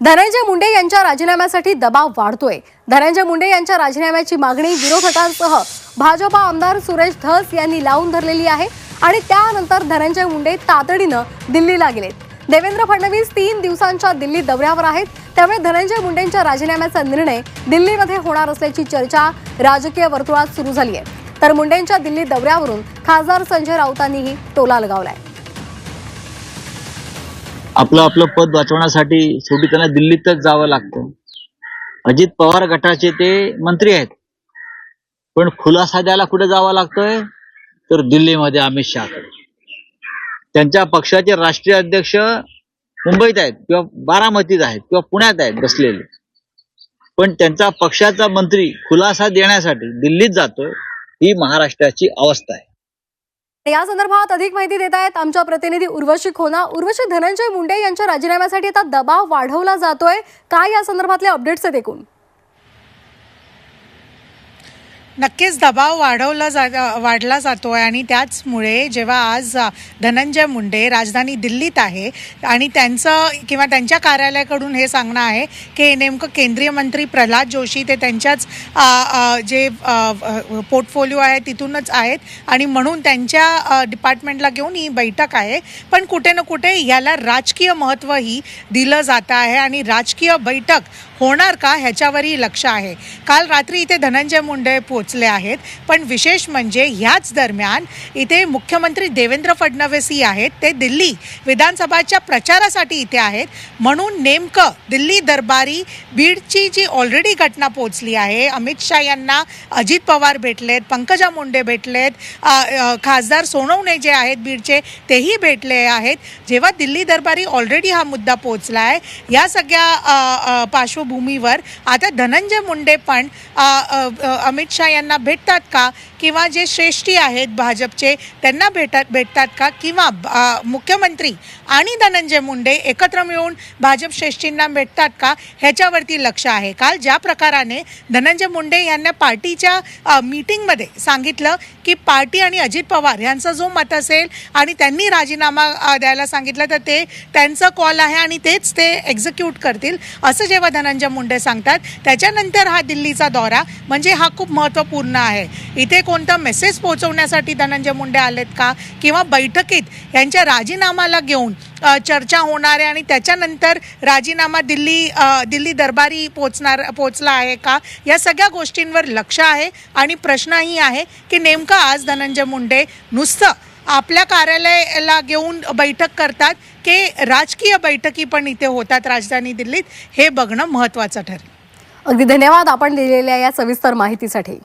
धनंजय मुंडे यांच्या राजीनाम्यासाठी दबाव वाढतोय. धनंजय मुंडे यांच्या राजीनाम्याची मागणी विरोधकांसह भाजपा आमदार सुरेश धस यांनी लावून धरलेली आहे आणि त्यानंतर धनंजय मुंडे तातडीनं दिल्लीला गेलेत. देवेंद्र फडणवीस तीन दिवसांच्या दिल्ली दौऱ्यावर आहेत. त्यामुळे धनंजय मुंडेंच्या राजीनाम्याचा निर्णय दिल्लीमध्ये होणार असल्याची चर्चा राजकीय वर्तुळात सुरू झाली आहे. तर मुंडेंच्या दिल्ली दौऱ्यावरून खासदार संजय राऊतांनीही टोला लगावलाय. आपलं आपलं पद वाचवण्यासाठी शेवटी त्यांना दिल्लीतच जावं लागतं. अजित पवार गटाचे ते मंत्री आहेत. पण खुलासा द्यायला कुठे जावं लागतोय? तर दिल्लीमध्ये अमित शाह त्यांच्या पक्षाचे राष्ट्रीय अध्यक्ष मुंबईत आहेत किंवा बारामतीत आहेत किंवा पुण्यात आहेत बसलेले. पण त्यांचा पक्षाचा मंत्री खुलासा देण्यासाठी दिल्लीत जातोय ही महाराष्ट्राची अवस्था आहे. या संदर्भात अधिक माहिती देत आहेत आमच्या प्रतिनिधी उर्वशी खोना. उर्वशी धनंजय मुंडे यांच्या राजीनाम्यासाठी आता दबाव वाढवला जातोय. काय या संदर्भातले अपडेट्स आहेत एकूण? नक्कीच दबाव वाढवला जा वाढला जातो आहे आणि त्याचमुळे जेव्हा आज धनंजय मुंडे राजधानी दिल्लीत आहे आणि त्यांचं किंवा त्यांच्या कार्यालयाकडून हे सांगणं आहे की नेमकं केंद्रीय मंत्री प्रल्हाद जोशी ते त्यांच्याच जे पोर्टफोलिओ आहे तिथूनच आहेत आणि म्हणून त्यांच्या डिपार्टमेंटला घेऊन ही बैठक आहे. पण कुठे ना कुठे याला राजकीय महत्त्वही दिलं जातं आहे आणि राजकीय बैठक होणार का ह्याच्यावरही लक्ष आहे. काल रात्री इथे धनंजय मुंडे पोहोचले आहेत. पण विशेष म्हणजे ह्याच दरम्यान इथे मुख्यमंत्री देवेंद्र फडणवीसही आहेत. ते दिल्ली विधानसभाच्या प्रचारासाठी इथे आहेत. म्हणून नेमकं दिल्ली दरबारी बीडची जी ऑलरेडी घटना पोहोचली आहे अमित शहा यांना अजित पवार भेटलेत पंकजा मुंडे भेटलेत खासदार सोनवणे जे आहेत बीडचे तेही भेटले आहेत. जेव्हा दिल्ली दरबारी ऑलरेडी हा मुद्दा पोचला आहे या सगळ्या पार्श्वभूमीवर आता धनंजय मुंडे पण अ, अमित शहा यांना भेटतात का? किंवा जे श्रेष्ठी आहेत भाजपचे त्यांना भेटत भेटतात का? किंवा मुख्यमंत्री आणि धनंजय मुंडे एकत्र मिळून भाजप श्रेष्ठींना भेटतात का? ह्याच्यावरती लक्ष आहे. काल ज्या प्रकाराने धनंजय मुंडे यांना पार्टीच्या मीटिंगमध्ये सांगितलं की पार्टी आणि अजित पवार यांचा जो मत असेल आणि त्यांनी राजीनामा द्यायला सांगितलं तर ते त्यांचं कॉल आहे आणि तेच ते एक्झिक्यूट करतील असं जेव्हा धनंजय मुंडे सांगतात त्याच्यानंतर हा दिल्ली दिल्लीचा दौरा म्हणजे हा खूप महत्त्वपूर्ण आहे. इथे कोणता मेसेज पोहोचवण्यासाठी धनंजय मुंडे आलेत का? किंवा बैठकीत यांच्या राजीनामाला घेऊन चर्चा होणार आहे आणि त्याच्यानंतर राजीनामा दिल्ली दिल्ली दरबारी पोचणार पोचला आहे का? या सगळ्या गोष्टींवर लक्ष आहे आणि प्रश्नही आहे की नेमकं आज धनंजय मुंडे नुसतं आपल्या कार्यालयाला घेऊन बैठक करतात की राजकीय बैठकी पण इथे होतात राजधानी दिल्लीत हे बघणं महत्त्वाचं ठरेल. अगदी धन्यवाद आपण दिलेल्या या सविस्तर माहितीसाठी.